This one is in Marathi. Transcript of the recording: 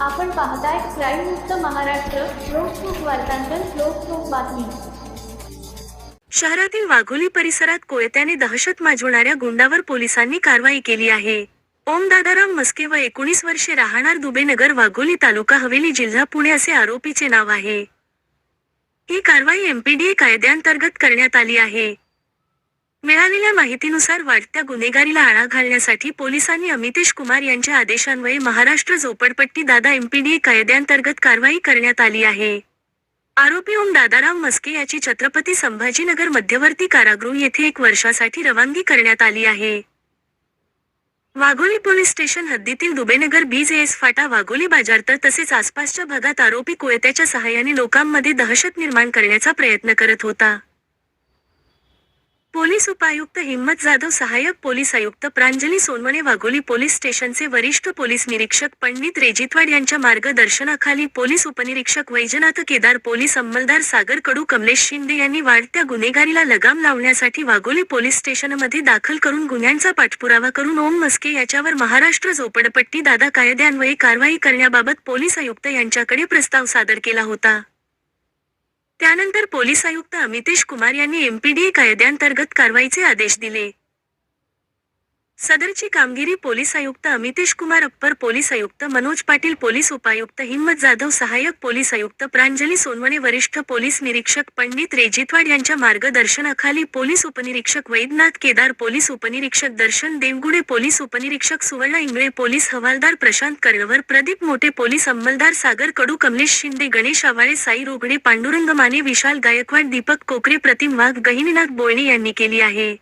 आपण पाहताय क्राईम मुक्त महाराष्ट्र लोकसुख वार्तांकन लोकसुख बातमी. शहरातील वाघोली परिसरात कोयत्याने दहशत माजवणाऱ्या गुंडावर पोलिसांनी कारवाई केली आहे. ओम दादाराम मस्के व एकोणीस वर्षे राहणार दुबेनगर वाघोली तालुका हवेली जिल्हा पुणे असे आरोपीचे नाव आहे. ही कारवाई एमपीडीए कायद्यांतर्गत करण्यात आली आहे. मिळालेल्या माहितीनुसार वाढत्या गुन्हेगारीला आळा घालण्यासाठी पोलिसांनी अमितेश कुमार यांच्या आदेशान्वये महाराष्ट्र झोपडपट्टी दादा एमपीडीए कायद्यांतर्गत कारवाई करण्यात आली आहे. आरोपी ओम दादाराम मस्के याची छत्रपती संभाजीनगर मध्यवर्ती कारागृह येथे एक वर्षासाठी रवानगी करण्यात आली आहे. वाघोली पोलीस स्टेशन हद्दीतील दुबेनगर बीज एस फाटा वाघोली बाजार तर तसेच आसपासच्या भागात आरोपी कोयत्याच्या सहाय्याने लोकांमध्ये दहशत निर्माण करण्याचा प्रयत्न करत होता. पोलीस उपायुक्त हिम्मत जाधव सहाय्यक पोलीस आयुक्त प्रांजली सोनवणे वाघोली पोलीस स्टेशनचे वरिष्ठ पोलीस निरीक्षक पंडित रेजितवाड यांच्या मार्गदर्शनाखाली पोलीस उपनिरीक्षक वैजनाथ केदार पोलीस अंमलदार सागर कडू कमलेश शिंदे यांनी वाढत्या गुन्हेगारीला लगाम लावण्यासाठी वाघोली पोलीस स्टेशनमध्ये दाखल करून गुन्ह्यांचा पाठपुरावा करून ओम मस्के याच्यावर महाराष्ट्र झोपडपट्टी दादा कायद्यान्वये कारवाई करण्याबाबत पोलीस आयुक्त यांच्याकडे प्रस्ताव सादर केला होता. त्यानंतर पोलीस आयुक्त अमितेश कुमार यांनी एमपीडीए कायद्यांतर्गत कारवाईचे आदेश दिले. सदरची कामगिरी पोलीस आयुक्त अमितेश कुमार अप्पर पोलीस आयुक्त मनोज पाटील पोलीस उपायुक्त हिम्मत जाधव सहाय्यक पोलीस आयुक्त प्रांजली सोनवणे वरिष्ठ पोलीस निरीक्षक पंडित रेजितवाड यांच्या मार्गदर्शनाखाली पोलीस उपनिरीक्षक वैद्यनाथ केदार पोलीस उपनिरीक्षक दर्शन देवगुडे पोलीस उपनिरीक्षक सुवर्ण इंगळे पोलीस हवालदार प्रशांत कर्णवर प्रदीप मोठे पोलीस अंमलदार सागर कडू कमलेश शिंदे गणेश आवाळे साई रोगडे पांडुरंग माने विशाल गायकवाड दीपक कोकरे प्रतिम वाघ गहिनीनाथ बोळणे यांनी केली आहे.